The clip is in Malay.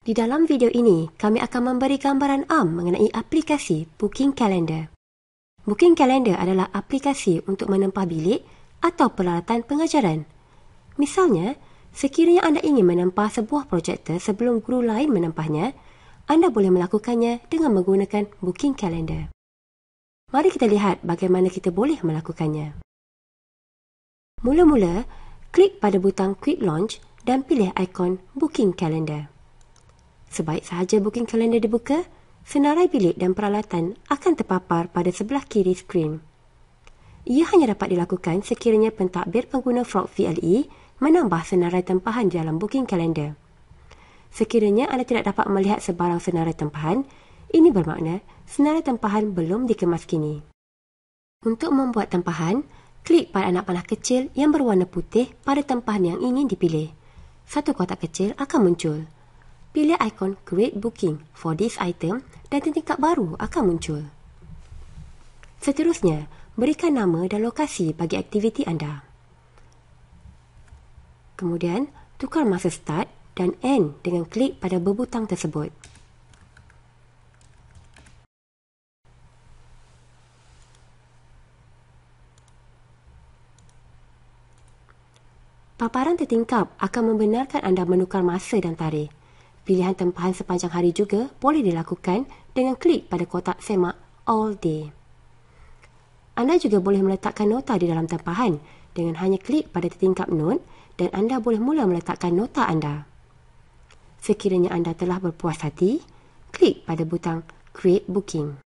Di dalam video ini, kami akan memberi gambaran am mengenai aplikasi Booking Calendar. Booking Calendar adalah aplikasi untuk menempah bilik atau peralatan pengajaran. Misalnya, sekiranya anda ingin menempah sebuah projektor sebelum guru lain menempahnya, anda boleh melakukannya dengan menggunakan Booking Calendar. Mari kita lihat bagaimana kita boleh melakukannya. Mula-mula, klik pada butang Quick Launch dan pilih ikon Booking Calendar. Sebaik sahaja booking kalender dibuka, senarai bilik dan peralatan akan terpapar pada sebelah kiri skrin. Ia hanya dapat dilakukan sekiranya pentadbir pengguna Frog VLE menambah senarai tempahan dalam booking kalender. Sekiranya anda tidak dapat melihat sebarang senarai tempahan, ini bermakna senarai tempahan belum dikemas kini. Untuk membuat tempahan, klik pada anak panah kecil yang berwarna putih pada tempahan yang ingin dipilih. Satu kotak kecil akan muncul pilih ikon Create Booking for this item dan tingkat baru akan muncul. Seterusnya, berikan nama dan lokasi bagi aktiviti anda. Kemudian, tukar masa start dan end dengan klik pada berbutang tersebut. Paparan tertingkap akan membenarkan anda menukar masa dan tarikh. Pilihan tempahan sepanjang hari juga boleh dilakukan dengan klik pada kotak semak All Day. Anda juga boleh meletakkan nota di dalam tempahan dengan hanya klik pada tertingkap note dan anda boleh mula meletakkan nota anda. Sekiranya anda telah berpuas hati, klik pada butang Create Booking.